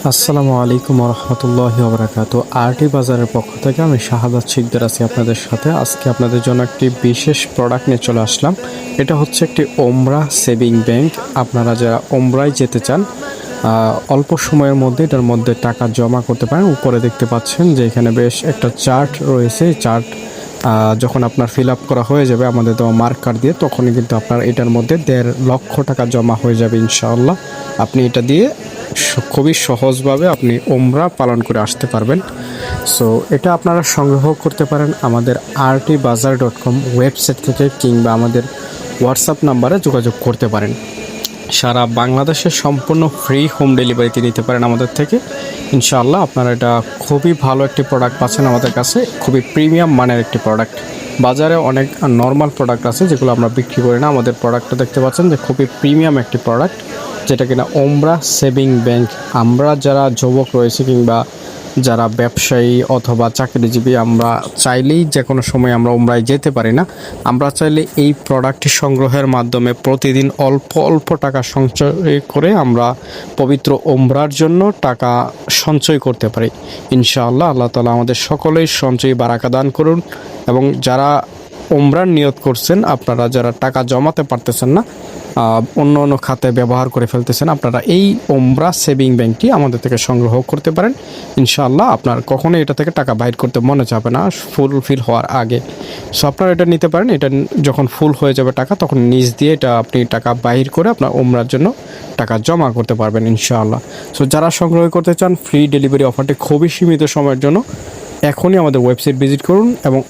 আসসালামু আলাইকুম রহমতুল্লাহ বরাকাত আরটি বাজারের পক্ষ থেকে আমি শাহাদাত শিকদার আছি আপনাদের সাথে। আজকে আপনাদের জন্য একটি বিশেষ প্রোডাক্ট নিয়ে চলে আসলাম। এটা হচ্ছে একটি ওমরা সেভিং ব্যাংক। আপনারা যারা ওমরায় যেতে চান অল্প সময়ের মধ্যে এটার মধ্যে টাকা জমা করতে পারেন। উপরে দেখতে পাচ্ছেন যে এখানে বেশ একটা চার্ট রয়েছে। চার্ট যখন আপনার ফিল আপ করা হয়ে যাবে আমাদের দেওয়া মার্কার দিয়ে, তখনই কিন্তু আপনার এটার মধ্যে দেড় লক্ষ টাকা জমা হয়ে যাবে ইনশাআল্লাহ। আপনি এটা দিয়ে খুবই সহজভাবে আপনি ওমরা পালন করে আসতে পারবেন। সো এটা আপনারা সংগ্রহ করতে পারেন আমাদের আরটি বাজার ডট কম ওয়েবসাইট থেকে কিংবা আমাদের হোয়াটসঅ্যাপ নাম্বারে যোগাযোগ করতে পারেন। সারা বাংলাদেশের সম্পূর্ণ ফ্রি হোম ডেলিভারিতে নিতে পারেন আমাদের থেকে। ইনশাআল্লাহ আপনারা এটা খুবই ভালো একটি প্রোডাক্ট পাচ্ছেন আমাদের কাছে, খুবই প্রিমিয়াম মানের একটি প্রোডাক্ট বাজারে অনেক নর্মাল প্রোডাক্ট আছে যেগুলো আমরা বিক্রি করি না। আমাদের প্রোডাক্টটা দেখতে পাচ্ছেন যে খুবই প্রিমিয়াম একটি প্রোডাক্ট যেটা কিনা ওমরা সেভিং ব্যাংক আমরা যারা যুবক রয়েছে কিংবা যারা ব্যবসায়ী অথবা চাকরিজীবী, আমরা চাইলেই যে কোনো সময় আমরা ওমরায় যেতে পারি না। আমরা চাইলে এই প্রোডাক্টটি সংগ্রহের মাধ্যমে প্রতিদিন অল্প অল্প টাকা সঞ্চয় করে আমরা পবিত্র ওমরার জন্য টাকা সঞ্চয় করতে পারি। ইনশাআল্লাহ আল্লাহ তালা আমাদের সকলেই সঞ্চয় বারাকা দান করুন এবং যারা ওমরার নিয়ত করছেন, আপনারা যারা টাকা জমাতে পারতেছেন না অন্য অন্য খাতে ব্যবহার করে ফেলতেছেন, আপনারা এই ওমরা সেভিং ব্যাংকটি আমাদের থেকে সংগ্রহ করতে পারেন। ইনশাআল্লাহ আপনার কখনো এটা থেকে টাকা বাইর করতে মনে যাবে না ফুলফিল হওয়ার আগে। সো আপনারা এটা নিতে পারেন, এটা যখন ফুল হয়ে যাবে টাকা, তখন নিজ দিয়ে এটা আপনি টাকা বাইর করে আপনার ওমরার জন্য টাকা জমা করতে পারবেন, ইনশাআল্লাহ। সো যারা সংগ্রহ করতে চান ফ্রি ডেলিভারি অফারটি খুবই সীমিত সময়ের জন্য, এখনই আমাদের ওয়েবসাইট ভিজিট করুন এবং